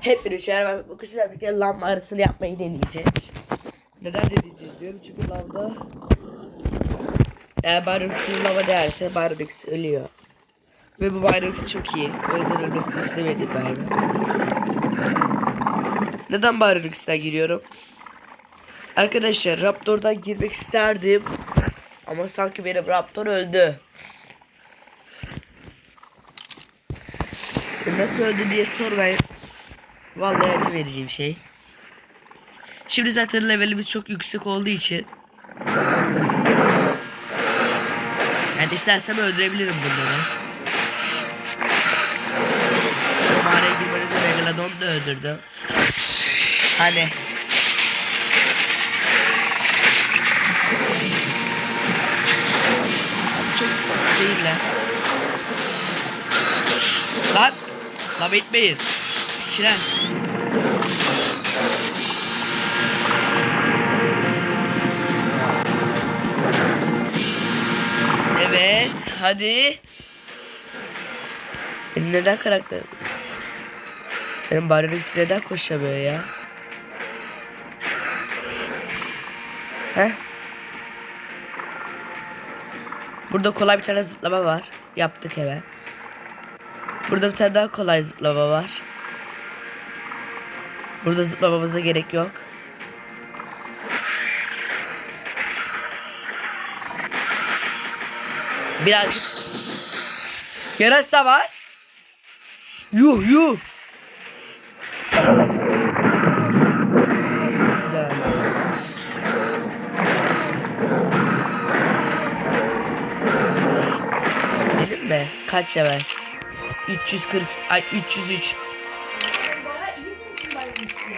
Hep bir şeyler var. Bu kızla birlikte lamba arasını yapmayı deneyeceğiz. Neden deneyeceğiz diyorum çünkü lamba eğer Bayrok'un lava değerse Bayrok ölüyor. Ve bu Bayrok çok iyi. O yüzden ölmesini istemedim ben. Neden Bayrok'tan giriyorum? Arkadaşlar Raptor'dan girmek isterdim. Ama sanki benim Raptor öldü. Nasıl öldü diye sormayın. Vallahi acı verici bir şey. Şimdi zaten levelimiz çok yüksek olduğu için. Yani istersem öldürebilirim bunları. Mağaraya girmeden önce Megalodon da öldürdü. Hani. Değiller. Lan! Lan bitmeyin. Çilen. Hadi. Benim neden karakter? Benim Barbaris neden koşamıyor ya? He? Burada kolay bir tane zıplama var. Yaptık hemen. Burada bir tane daha kolay zıplama var. Burada zıplamamıza gerek yok. Birazcık. Yarasa var. Yuh yuh. Benim mi? Kaç ya ben? 340 ay 303. Bana iyi misin bayılmışsın?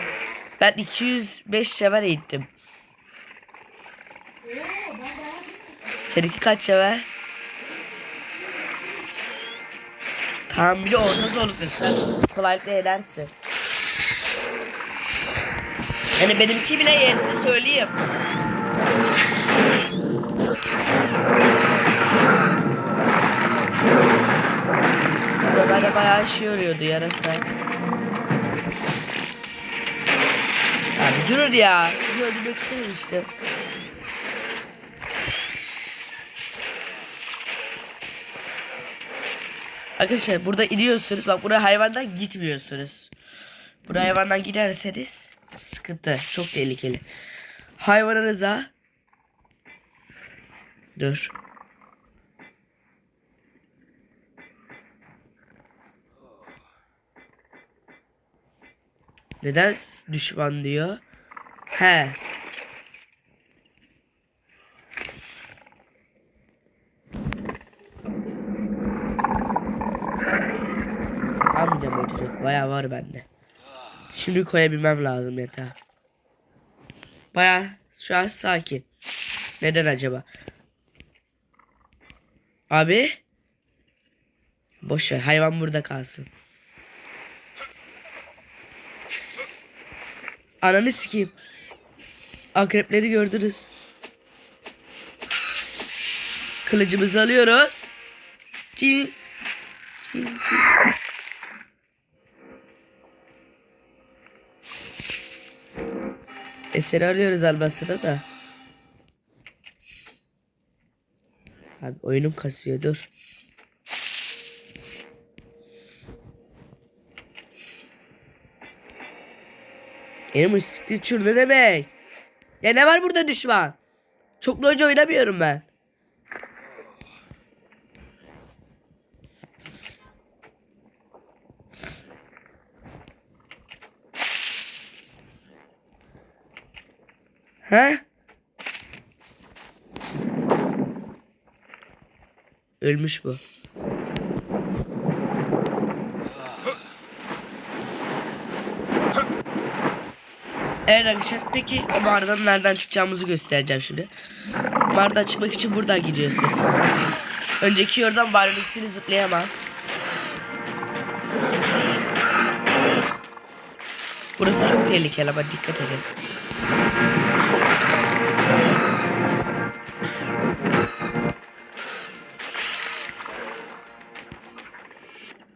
Ben 205 sever eğittim. Seninki kaç sever? Tamam bir de orta zorlukta sen kolaylıkla edersin. Yani benimki bile yetti söyleyeyim. Böyle bayağı işe yarıyordu yarasa. Abi durur ya. Sizi öldürmek istememiştim. Arkadaşlar burada iniyorsunuz. Bak buraya hayvandan gitmiyorsunuz. Buraya hayvandan giderseniz sıkıntı. Çok tehlikeli. Hayvanınıza Dur. Neden düşman diyor? He. Var bende. Şimdi koyabilmem lazım yatağa. Bayağı şu an sakin. Neden acaba? Abi. Boş ver. Hayvan burada kalsın. Ananı sikeyim. Akrepleri gördünüz. Kılıcımızı alıyoruz. Çin. Çin, çin. Eseri arıyoruz Albastı'da da. Abi oyunum kasıyor dur. Benim ıslıklı çur ne demek? Ya ne var burada düşman? Çoklu önce oynamıyorum ben. He? Ölmüş bu. Evet arkadaşlar peki mağaradan nereden çıkacağımızı göstereceğim şimdi. Mağaradan çıkmak için buradan gidiyorsunuz. Önceki yoldan Barbaris'ini zıplayamaz. Burası çok tehlikeli ama dikkat edin.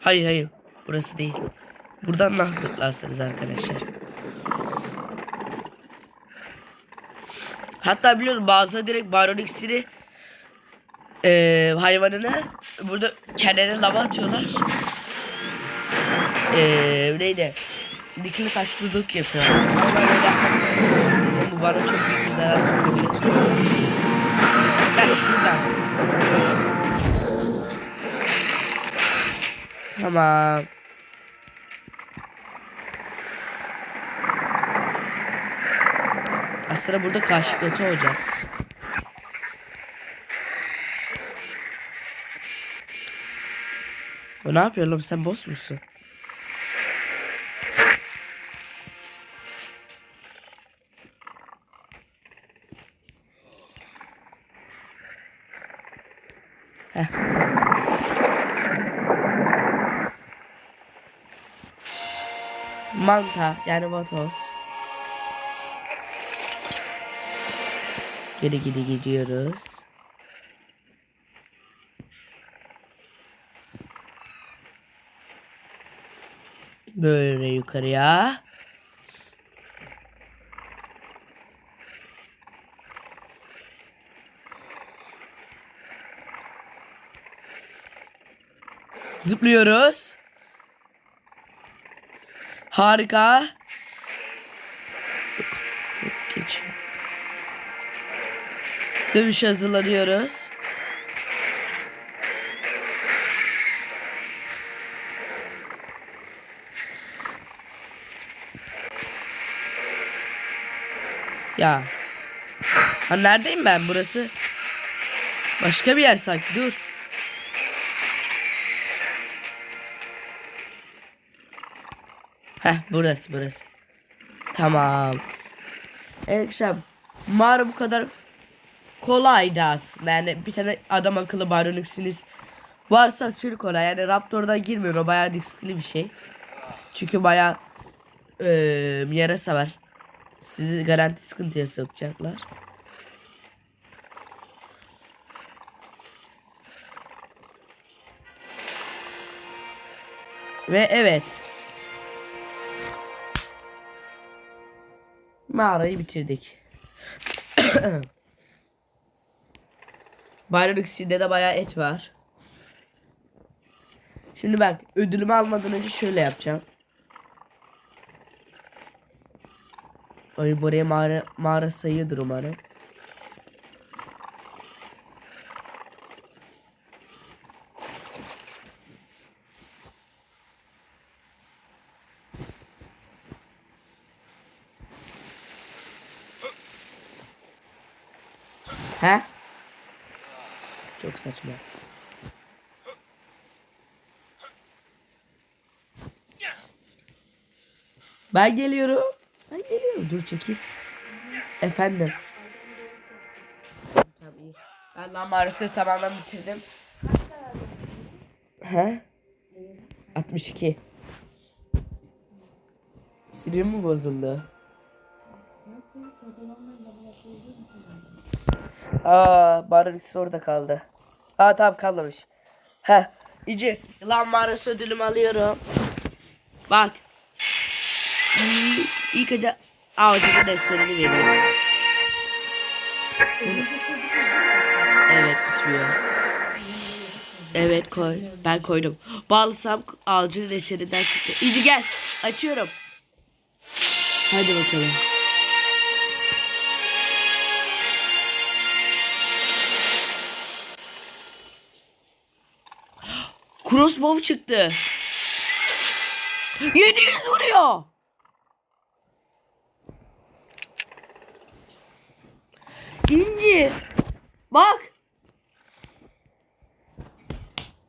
Hayır hayır. Burası değil. Buradan nasıl zıplarsınız arkadaşlar? Hatta biliyorum bazıları direkt baron iksiri eee hayvanını burada kendilerine lava atıyorlar. Eee neydi? Dikili yapıyor. Öyle yapmak istemiyorum. Bu bana çok büyük bir zarar sokabilir. Heh, buradan. Tamam. Aslında burada karşılıklı olacak. O ne yapıyor oğlum sen boss musun? Manta yani vatoz. Geri geri gidiyoruz. Böyle yukarıya. Zıplıyoruz. Harika. Yok, yok, geç. Dövüş hazırlanıyoruz. Ya. Ha neredeyim ben burası? Başka bir yer sanki dur. Heh burası burası. Tamam. Evet arkadaşlar mağara bu kadar kolaydı aslında. Yani bir tane adam akıllı Baronix'iniz varsa sür kolay. Yani Raptor'dan girmiyor. O bayağı riskli bir şey. Çünkü bayağı eee yarasa var. Sizi garanti sıkıntıya sokacaklar. Ve evet. Mağarayı bitirdik. Bayram ikisinde de bayağı et var. Şimdi bak ödülümü almadan önce şöyle yapacağım. Ay buraya mağara, mağara sayıyordur umarım. He? Çok saçma. Ben geliyorum. Ben geliyorum. Dur çekil. Efendim. Tamam iyi. Ben lambarası tamamen bitirdim. He? 62. Sinirim mi bozuldu? Aa, ikisi orada kaldı. Aa tamam kalmamış. He, İci, yılan mağarası ödülümü alıyorum. Bak. İlk, önce avcının derslerini veriyorum. Evet gitmiyor. Evet koy. Ben koydum. Bağlısam avcının eşerinden çıktı. İci gel. Açıyorum. Hadi bakalım. Crossbow çıktı. 700 vuruyor. İnci. Bak.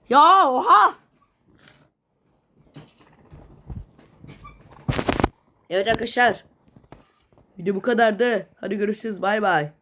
Ya oha. Evet arkadaşlar. Video bu kadardı. Hadi görüşürüz. Bay bay.